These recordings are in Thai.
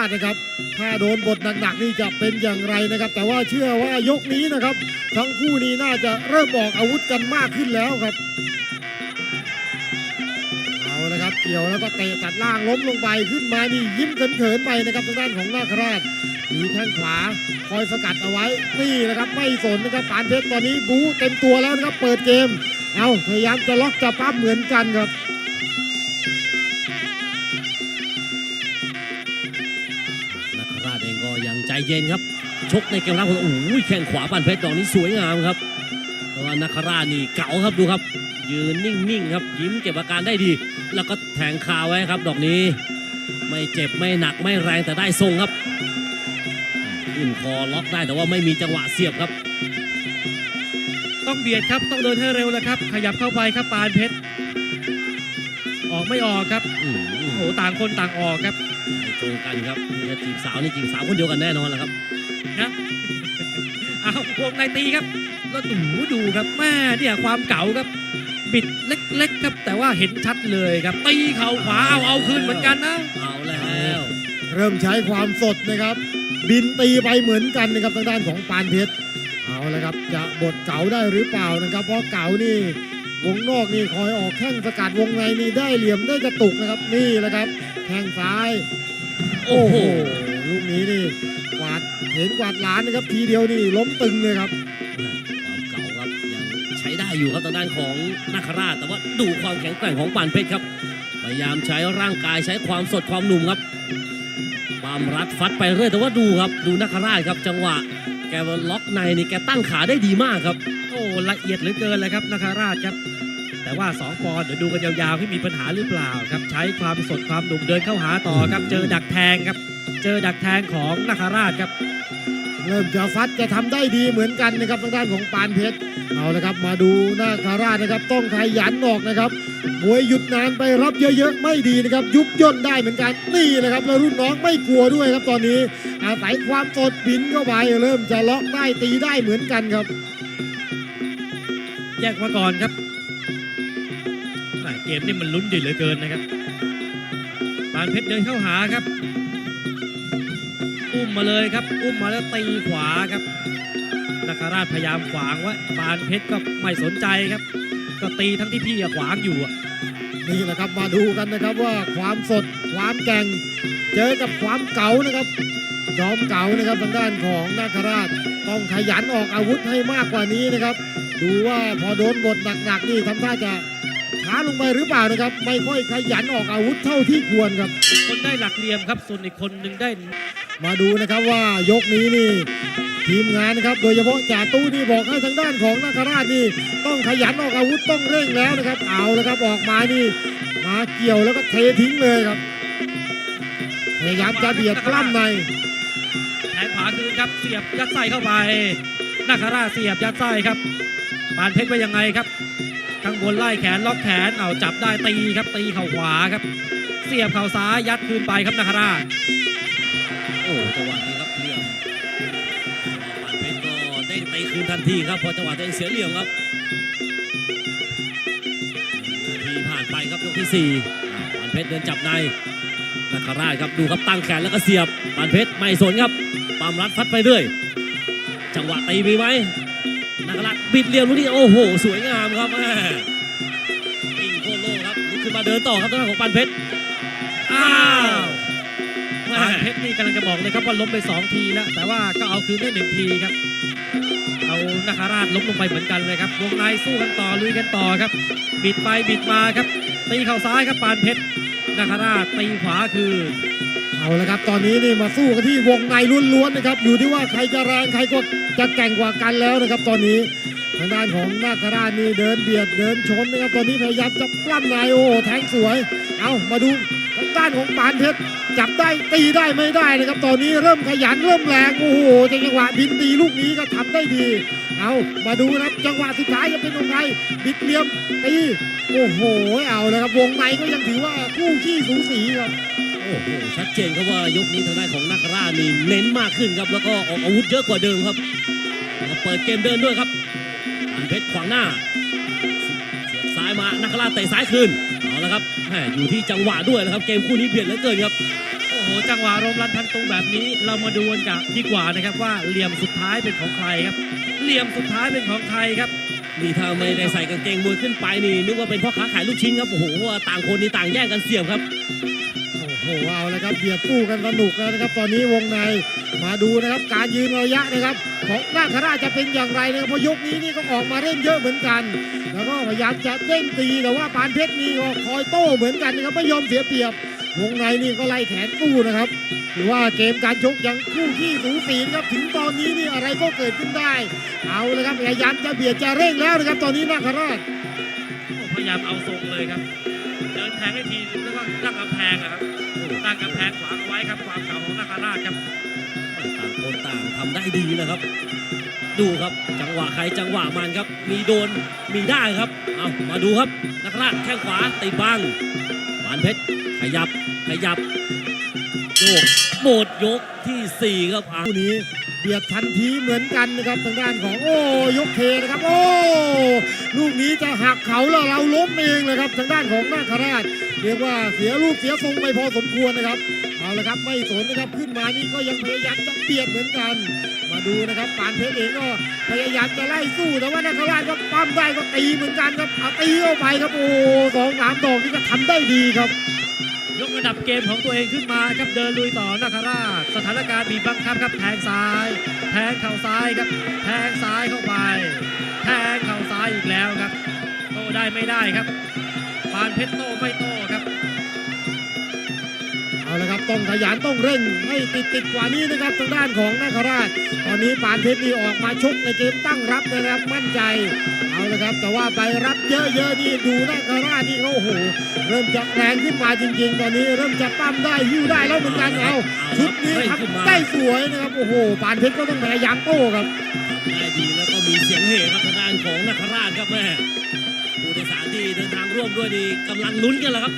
าชนะครับ ถ้าโดนบทหนักๆนี่จะเป็นอย่างไรนะครับ แต่ว่าเชื่อว่ายกนี้นะครับ ทั้งคู่นี้น่าจะเริ่มออกอาวุธกันมากขึ้นแล้วครับ เอาละครับเกี่ยวแล้วก็เตะตัดล่างล้มลงไปขึ้นมานี่ยิ้มเขินๆไปนะครับทางด้านของนาคราชมีแข้งขวาคอยสกัดเอาไว้นี่นะครับไม่สนนะครับปานเพชรตอนนี้บูเต็มตัวแล้วนะครับเปิดเกม เอาพยายามจะล็อกจะปั๊บเหมือนกันครับ เย็นครับ ชกในเกมรับของโอ้ยแข้งขวาปานเพชรดอกนี้สวยงามครับแต่ว่านักรานี่เก๋าครับดูครับ ยืนนิ่งๆครับยิ้มเก็บอาการได้ดี แล้วก็แทงคาไว้ครับ ดอกนี้ ไม่เจ็บไม่หนักไม่แรงแต่ได้ทรงครับขึ้นคอล็อกได้แต่ว่าไม่มีจังหวะเสียบครับ ต้องเบียดครับต้องเดินให้เร็วแล้วครับ ขยับเข้าไปครับปานเพชร ออกไม่ออกครับอืมโอ้โหต่างคนต่างออกครับใจตรงกันครับนี่ก็จีบสาวนี่จีบสาวคนเดียวกันแน่นอนแหละครับเอาวงในตีครับ แล้วดูดูครับแม่เนี่ยความเก่าครับ บิดเล็กๆครับ แต่ว่าเห็นชัดเลยครับตีเข่าขวาเอาเอาคืนเหมือนกันนะเอาแล้วเริ่มใช้ความสดนะครับ บินตีไปเหมือนกันนะครับทางด้านของปานเพชรเอาละครับจะบดเก๋าได้หรือเปล่านะครับ เพราะเก๋านี่ วงนอกนี่คอยออกแข้งสกัดวงในนี่ได้เหลี่ยมได้กระตุกนะครับนี่แหละครับแข้งซ้าย โอ้โหลูกนี้นี่กวาดเห็นกวาดหลานนะครับทีเดียวนี่ล้มตึงเลยครับความเก่าครับยังใช้ได้อยู่ครับทางด้านของนาคราชแต่ว่าดูความแข็งแกร่งของปานเพชรครับ พยายามใช้ร่างกายใช้ความสดความหนุ่มครับความรัดฟัดไปเรื่อยแต่ว่าดูครับดูนาคราชครับจังหวะ แกล็อกในนี่แกตั้งขาได้ดีมากครับ โอ้ละเอียดเหลือเกินเลยครับนาคาราชครับ แต่ว่าสองปอนเดี๋ยวดูกันยาวๆที่มีปัญหาหรือเปล่าครับ ใช้ความสดความหนุ่มเดินเข้าหาต่อครับ เจอดักแทงครับ เจอดักแทงของนาคาราชครับ เริ่มจะฟัดจะทำได้ดีเหมือนกันนะครับทางด้านของปานเพชรเอาละครับ มาดูหน้าคาราชนะครับ ต้องขยันออกนะครับมวยหยุดนานไปรับเยอะๆไม่ดีนะครับ ยุบย่นได้เหมือนกันนี่แหละครับแล้วรุ่นน้องไม่กลัวด้วยครับตอนนี้ อาศัยความสดบินเข้าไปเริ่มจะล็อกได้ตีได้เหมือนกันครับ แยกมาก่อนครับเกมนี่มันลุ้นดีเหลือเกินนะครับปานเพชรเดินเข้าหาครับ อุ้มมาเลยครับ อุ้มมาแล้วตีขวาครับนาคาราชพยายามขวางไว้ปานเพชรก็ไม่สนใจครับ ก็ตีทั้งที่พี่อะขวางอยู่อะนี่แหละครับมาดูกันนะครับว่าความสดความแกร่ง เจอกับความเก๋านะครับจอมเก๋านะครับทางด้านของนาคราชต้องขยันออกอาวุธให้มากกว่านี้นะครับ ดูว่าพอโดนบทหนักๆนี่ทำท่าจะช้าลงไปหรือเปล่านะครับ ไม่ค่อยขยันออกอาวุธเท่าที่ควรครับ คนได้หลักเหลี่ยมครับส่วนอีกคนหนึ่งได้ มาดูนะครับว่ายกนี้นี่ทีมงานนะครับ โดยเฉพาะจ่าตู้นี่บอกให้ทางด้านของนาคราชนี่ต้องขยันออกอาวุธต้องเร่งแล้วนะครับ เอาแล้วครับออกมานี่มาเกี่ยวแล้วก็เททิ้งเลยครับพยายามจะเบียดกล้ำในแทงขวาคืนครับเสียบยัดไส้เข้าไปนาคาราชเสียบยัดไส้ครับปานเพชรว่ายังไงครับข้างบนไล่แขนล็อกแขนเอาจับได้ตีครับตีเข่าขวาครับ เสียบเข่าซ้ายยัดคืนไปครับนาคาราช อ้จังหวะนี้ครับเหลี่ยมปานเพชรก็เด้งตีคืนทันทีครับ พอจังหวะตัวเองเสียเหลี่ยมครับนาทีผ่านไปครับยกที่สี่ปานเพชรเดินจับในนาคาราชครับดูครับตั้งแขนแล้วก็เสียบปานเพชรไม่สนครับปามรัดฟัดไปเรื่อย จังหวะตีมีไหมนาคาราชบิดเหลี่ยมลูกนี้โอ้โห สวยงามครับแม่ปิงโคโลครับลุกขึ้นมาเดินต่อครับทางด้านของปานเพชร งจะบอกเลยครับว่าล้มไปสองทีแล้ว แต่ว่าก็เอาคืนได้หนึ่งทีครับ เอานาคาราชล้มลงไปเหมือนกันเลยครับ วงในสู้กันต่อลุยกันต่อครับ บิดไปบิดมาครับ ตีเข่าซ้ายครับปานเพชรนาคาราชตีขวาคือเอาละครับตอนนี้นี่มาสู้กันที่วงในล้วนๆนะครับ อยู่ที่ว่าใครจะแรงใครก็จะแกร่งกว่ากันแล้วนะครับ ตอนนี้ทางด้านของนาคราชนี่เดินเบียดเดินชนนะครับตอนนี้พยายามจะปล้ำในโอ้แทงสวย เอามาดู ทางด้านของปานเพชรจับได้ตีได้ไม่ได้นะครับ ตอนนี้เริ่มขยันเริ่มแรงโอ้โหจังหวะบินตีลูกนี้ก็ทำได้ดี เอามาดูนะครับจังหวะสุดท้ายจะเป็นยังไงบิดเหลี่ยมตีโอ้โหเอาเลยครับวงในก็ยังถือว่าคู่ขี้สูสีครับโอ้โหชัดเจนครับว่ายกนี้ทางด้านของนักรานี่เน้นมากขึ้นครับแล้วก็ออกอาวุธเยอะกว่าเดิมครับเปิดเกมเดินด้วยครับอันเพชรขวางหน้า ซ้ายมานักราชเตะซ้ายคืนเอาละครับแหมอยู่ที่จังหวะด้วยนะครับ เกมคู่นี้เบียดเหลือเกินครับโอ้โหหจังหวะรมรันพันตุงแบบนี้ เรามาดูกันกับดีกว่านะครับว่าเหลี่ยมสุดท้ายเป็นของใครครับ เหลี่ยมสุดท้ายเป็นของใครครับนี่ถ้าไม่ได้ใส่กางเกงมวยขึ้นไปนี่นึกว่าเป็นพ่อค้าขายลูกชิ้นครับโอ้โหต่างคนนี่ต่างแย่งกันเสียบครับโอ้โหเอาละครับเบียดสู้กันสนุกแล้วนะครับ ตอนนี้วงในมาดูนะครับการยืนระยะนะครับ ของนาคราชจะเป็นอย่างไรนะครับเพราะยกนี้นี่ก็ออกมาเล่นเยอะเหมือนกัน แล้วก็พยายามจะเด้งตีแต่ว่าปานเพชรนี่ก็คอยโต้เหมือนกันนะครับไม่ยอมเสียเปรียบ วงในนี่ก็ไล่แขนตู้นะครับถือว่าเกมการชกยังคู่ขี้สูสีนะครับถึงตอนนี้นี่อะไรก็เกิดขึ้นได้ เอาเลยครับพยายามจะเบียดจะเร่งแล้วนะครับ ตอนนี้นาคราชพยายามเอาทรงเลยครับ เดินแทงให้ทีนึงแล้วก็ตั้งกำแพงอะครับ ตั้งกำแพงขวางเอาไว้ครับความเก่าของนาคราชครับต่างคนต่างทำได้ดีนะครับ ดูครับจังหวะใครจังหวะมันครับ มีโดนมีได้ครับ เอามาดูครับนักราชแข้งขวาติดบังปานเพชรขยับขยับโยกหมดยกที่สี่ครับอะคู่นี้เบียดทันทีเหมือนกันนะครับทางด้านของโอ้ยกเทนะครับ โอ้ลูกนี้จะหักเขาแล้วเราล้มเองเลยครับทางด้านของนาคราช เรียกว่าเสียรูปเสียทรงไปพอสมควรนะครับเอาละครับไม่สนนะครับขึ้นมานี่ก็ยังพยายามจะเบียดเหมือนกัน มาดูนะครับปานเพชรเองก็พยายามจะไล่สู้แต่ว่านาคราชก็ปั้มได้ก็ตีเหมือนกันครับเอาตีเข้าไปครับโอ้สองสามดอกนี่ก็ทำได้ดีครับ ยกระดับเกมของตัวเองขึ้นมาครับเดินลุยต่อนาคาราช สถานการณ์บีบบังคับครับแทงซ้าย แทงเข่าซ้ายครับ แทงซ้ายเข้าไป แทงเข่าซ้ายอีกแล้วครับโต้ได้ไม่ได้ครับานเพชรโต้ไม่โต้ครับเอาละครับต้องขยันต้องเร่งให้ติดติดกว่านี้นะครับทางด้านของนาคราช ตอนนี้ปานเพชรนี่ออกมาชกในเกมตั้งรับนะครับมั่นใจเอาละครับแต่ว่าไปรับเยอะๆนี่ดูนาคราชนี่เขาโอ้โหเริ่มจะแรงขึ้นมาจริง ๆ ตอนนี้เริ่มจะปั้มได้หิ้วได้แล้วเหมือนกันเอาชุดนี้ทำได้สวยนะครับโอ้โหปานเพชรก็ต้องพยายามโต้ครับได้ดีแล้วก็มีเสียงเฮครับทางด้านของนักราชครับแม่ ผู้โดยสารที่เดินทางร่วมด้วยนี่กำลังลุ้นกันแล้วครับ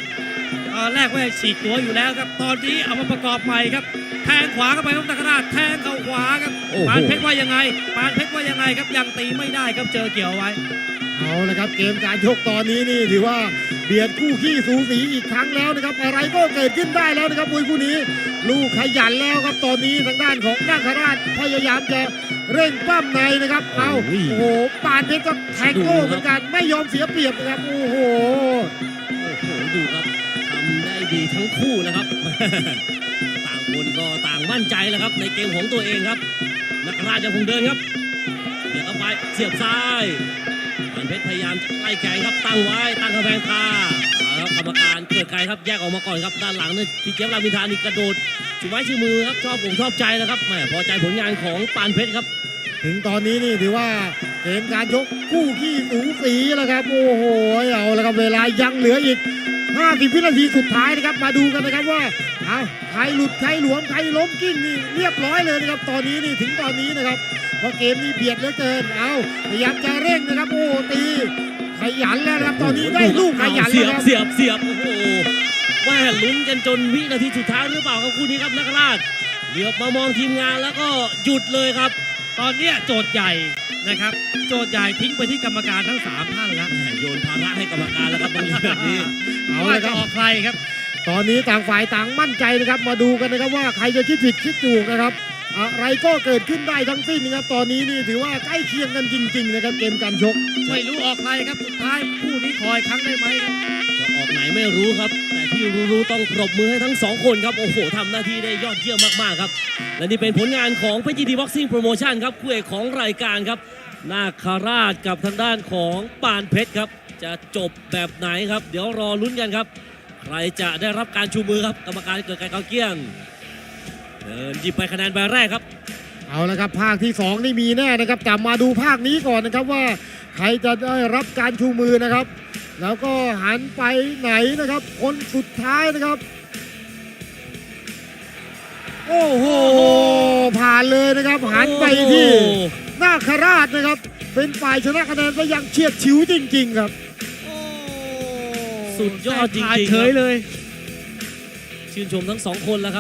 ตอนแรกว่าฉีกตัวอยู่แล้วครับ ตอนนี้เอามาประกอบใหม่ครับ แทงขวาเข้าไปครับนาคราชแทงเข่าขวาครับโอ้โห ปานเพชรว่ายังไง ปานเพชรว่ายังไงครับยังตีไม่ได้ครับเจอเกี่ยวไว้ เอาละครับเกมการชกตอนนี้นี่ถือว่าเบียดคู่ขี้สูสีอีกครั้งแล้วนะครับ อะไรก็เกิดขึ้นได้แล้วนะครับมวยคู่นี้ ลูกขยันแล้วครับตอนนี้ทางด้านของนาคราชพยายามจะ เร่งปั้มในนะครับเอาโอ้โอ้โหโหปานเพชรก็แทงโต้เหมือนกันไม่ยอมเสียเปรียบนะครับโอ้โหโอ้โหดูครับทำได้ดีทั้งคู่นะครับ ต่างคนก็ต่างมั่นใจแล้วครับ ในเกมของตัวเองครับ นักราชยังคงเดินครับเดี๋ยวเข้าไปเสียบซ้ายปานเพชรพยายามจะไล่แขนครับตั้งไว้ตั้งกระแพงคาเอาละครับกรรมการเกิดไกลครับแยกออกมาก่อนครับด้านหลังนี่พี่เจี๊ยบรามินทานี่กระโดด ชูไม้ชูมือครับชอบผมชอบใจนะครับแหมพอใจผลงานของปานเพชรครับ ถึงตอนนี้นี่ถือว่าเกมการชกคู่ขี้สูสีแล้วครับ โอ้โหเอาละครับเวลายังเหลืออีก 50 วินาทีสุดท้ายนะครับ มาดูกันนะครับว่าเอาใครหลุดใครหลวมใครล้มกิ้งนี่เรียบร้อยเลยนะครับ ตอนนี้นี่ถึงตอนนี้นะครับเพราะเกมนี้เบียดเหลือเกินเอาพยายามจะเร่งนะครับ โอ้ตีขยันแล้วนะครับตอนนี้ได้ลูกขยันเสีแล้วยบครับเสียบเสียบโอ้โห แม่ลุ้นกันจนวินาทีสุดท้ายหรือเปล่าครับคู่นี้ครับนักราชเหลือบมามองทีมงานแล้วก็หยุดเลยครับ ตอนเนี้ยโจทย์ใหญ่นะครับ โจทย์ใหญ่ทิ้งไปที่กรรมการทั้งสามท่านแล้วแหม่โยนภาระให้กรรมการแล้วครับบางทีแบบนี้เอาว่าเลยคจะรับ ออกใครครับ ตอนนี้ต่างฝ่ายต่างมั่นใจนะครับ มาดูกันนะครับว่าใครจะคิดผิดคิดถูกนะครับ อะไรก็เกิดขึ้นได้ทั้งสิ้นนะครับ ตอนนี้นี่ถือว่าใกล้เคียงกันจริง ๆ นะครับเกมการชก ไม่รู้ออกใครครับ สุดท้ายคู่นี้คอยครั้งได้ไหมครับ จะออกไหนไม่รู้ครับแต่ที่ รู้ต้องปรบมือให้ทั้งสองคนครับ โอ้โหทำหน้าที่ได้ยอดเยี่ยมมากๆครับ และนี่เป็นผลงานของเพชรยินดีบ็อกซิ่งโปรโมชั่นครับคู่เอกของรายการครับนาคาราชกับทางด้านของปานเพชรครับ จะจบแบบไหนครับ เดี๋ยวรอลุ้นกันครับ ใครจะได้รับการชูมือครับ กรรมการเกิดการเกาเกี้ยงเดินหยิบไปคะแนนใบแรกครับ เอาละครับภาคที่สองนี่มีแน่นะครับแต่มาดูภาคนี้ก่อนนะครับว่า ใครจะได้รับการชูมือนะครับ แล้วก็หันไปไหนนะครับ คนสุดท้ายนะครับ โอ้โห ผ่านเลยนะครับ หันไปที่นาคราชนะครับ เป็นฝ่ายชนะคะแนนไปอยังเฉียดฉิวจริง ๆ ครับสุดยอดจริงๆผ่านเฉยเลย ชื่นชมทั้งสองคนแล้วครับ